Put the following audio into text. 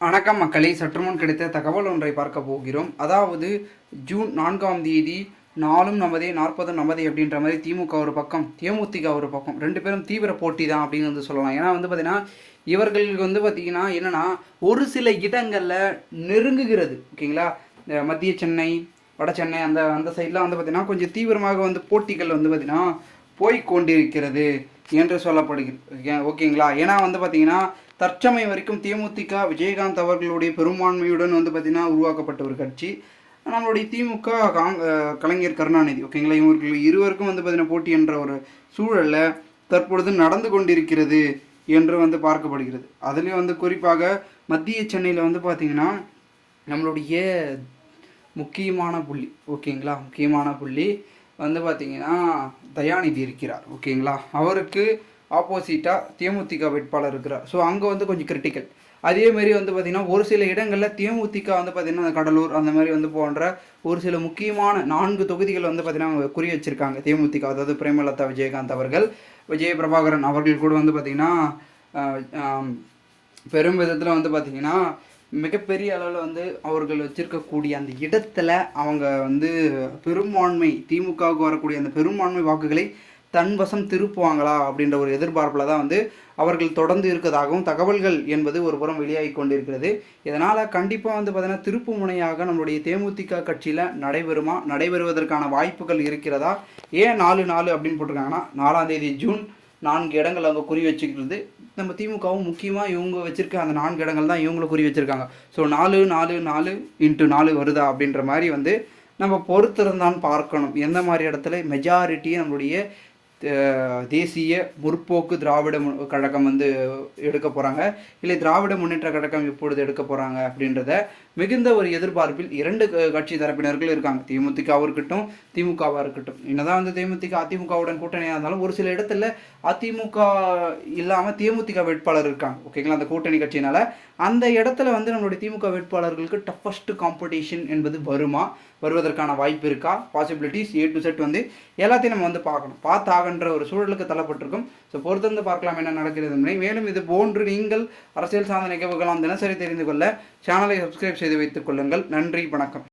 வணக்கம் மக்களை சற்றுமுன் கிடைத்த தகவல் ஒன்றை பார்க்க போகிறோம். அதாவது ஜூன் நான்காம் தேதி நாலும் நமதே நாற்பதும் நமதே அப்படின்ற மாதிரி திமுக ஒரு பக்கம் தேமுதிக ஒரு பக்கம் ரெண்டு பேரும் தீவிர போட்டி தான் அப்படின்னு வந்து சொல்லலாம். ஏன்னா வந்து பார்த்தீங்கன்னா இவர்களுக்கு வந்து பார்த்தீங்கன்னா என்னென்னா ஒரு சில இடங்களில் நெருங்குகிறது ஓகேங்களா? இந்த மத்திய சென்னை வட சென்னை அந்த அந்த சைட்லாம் வந்து பார்த்திங்கன்னா கொஞ்சம் தீவிரமாக வந்து போட்டிகள் வந்து பார்த்திங்கன்னா போய்கொண்டிருக்கிறது என்று சொல்லப்படுகிறது ஓகேங்களா? ஏன்னா வந்து பார்த்தீங்கன்னா தற்சமயம் வரைக்கும் தேமுதிக விஜயகாந்த் அவர்களுடைய பெரும்பான்மையுடன் வந்து பார்த்திங்கன்னா உருவாக்கப்பட்ட ஒரு கட்சி. நம்மளுடைய திமுக காங் கலைஞர் கருணாநிதி ஓகேங்களா இவர்கள் இருவருக்கும் வந்து பார்த்திங்கன்னா போட்டி என்ற ஒரு சூழலில் தற்பொழுது நடந்து கொண்டிருக்கிறது என்று வந்து பார்க்கப்படுகிறது. அதுலேயும் வந்து குறிப்பாக மத்திய சென்னையில் வந்து பார்த்திங்கன்னா நம்மளுடைய முக்கியமான புள்ளி ஓகேங்களா முக்கியமான புள்ளி வந்து பார்த்திங்கன்னா தயாநிதி இருக்கிறார் ஓகேங்களா அவருக்கு ஆப்போசிட்டாக தேமுதிக வேட்பாளர் இருக்கிறார். ஸோ அங்கே வந்து கொஞ்சம் கிரிட்டிக்கல் அதேமாரி வந்து பார்த்திங்கன்னா ஒரு சில இடங்களில் தேமுதிக வந்து பார்த்திங்கன்னா அந்த கடலூர் அந்த மாதிரி வந்து போன்ற ஒரு சில முக்கியமான நான்கு தொகுதிகள் வந்து பார்த்திங்கன்னா அவங்க குறி வச்சுருக்காங்க. தேமுதிக அதாவது பிரேமலதா விஜயகாந்த் அவர்கள் விஜய பிரபாகரன் அவர்கள் கூட வந்து பார்த்திங்கன்னா பெரும் விதத்தில் வந்து பார்த்திங்கன்னா மிகப்பெரிய அளவில் வந்து அவர்கள் வச்சுருக்கக்கூடிய அந்த இடத்துல அவங்க வந்து பெரும்பான்மை திமுகவுக்கு வரக்கூடிய அந்த பெரும்பான்மை வாக்குகளை தன்வசம் திருப்புவாங்களா அப்படின்ற ஒரு எதிர்பார்ப்பில் தான் வந்து அவர்கள் தொடர்ந்து இருக்கதாகவும் தகவல்கள் என்பது ஒரு புறம் வெளியாகி கொண்டிருக்கிறது. இதனால் கண்டிப்பாக வந்து பார்த்திங்கன்னா திருப்பு முனையாக நம்மளுடைய தேமுதிக கட்சியில் நடைபெறுமா நடைபெறுவதற்கான வாய்ப்புகள் இருக்கிறதா? ஏன் நாலு நாலு அப்படின்னு போட்டிருக்காங்கன்னா நாலாம் தேதி ஜூன் நான்கு இடங்கள் அவங்க குறி வச்சுக்கிறது. நம்ம திமுகவும் முக்கியமாக இவங்க வச்சுருக்க அந்த நான்கு இடங்கள் தான் இவங்களும் குறி வச்சுருக்காங்க. ஸோ நாலு நாலு நாலு இன்ட்டு நாலு வருதா அப்படின்ற மாதிரி வந்து நம்ம பொறுத்திருந்தான் பார்க்கணும். எந்த மாதிரி இடத்துல? மெஜாரிட்டியை நம்மளுடைய தேசிய முற்போக்கு திராவிட கழகம் வந்து எடுக்க போகிறாங்க இல்லை திராவிட முன்னேற்ற கழகம் இப்பொழுது எடுக்க போகிறாங்க அப்படின்றத மிகுந்த ஒரு எதிர்பார்ப்பில் இரண்டு கட்சி தரப்பினர்கள் இருக்காங்க. திமுகவாக இருக்கட்டும் திமுகவாக இருக்கட்டும். என்னதான் வந்து தேமுதிக அதிமுகவுடன் கூட்டணியாக இருந்தாலும் ஒரு சில இடத்துல அதிமுக இல்லாமல் தேமுதிக வேட்பாளர் இருக்காங்க. ஓகேங்களா அந்த கூட்டணி கட்சியினால். அந்த இடத்துல வந்து நம்மளுடைய திமுக வேட்பாளர்களுக்கு டஃபஸ்ட் காம்படிஷன் என்பது வருமா? வருவதற்கான வாய்ப்பு இருக்கா? பாசிபிலிட்டிஸ் ஏ டு செட் வந்து எல்லாத்தையும் நம்ம வந்து பார்க்கணும். என்ற ஒரு சூழலுக்கு தள்ளப்பட்டிருக்கும். ஸோ பொறுத்திருந்து பார்க்கலாம் என்ன நடக்கிறது மேலும் இது போன்று நீங்கள் அரசியல் சார்ந்த நிகழ்வுகளாம் தினசரி தெரிந்து கொள்ள சேனலை சப்ஸ்கிரைப் செய்து வைத்துக் கொள்ளுங்கள். நன்றி வணக்கம்.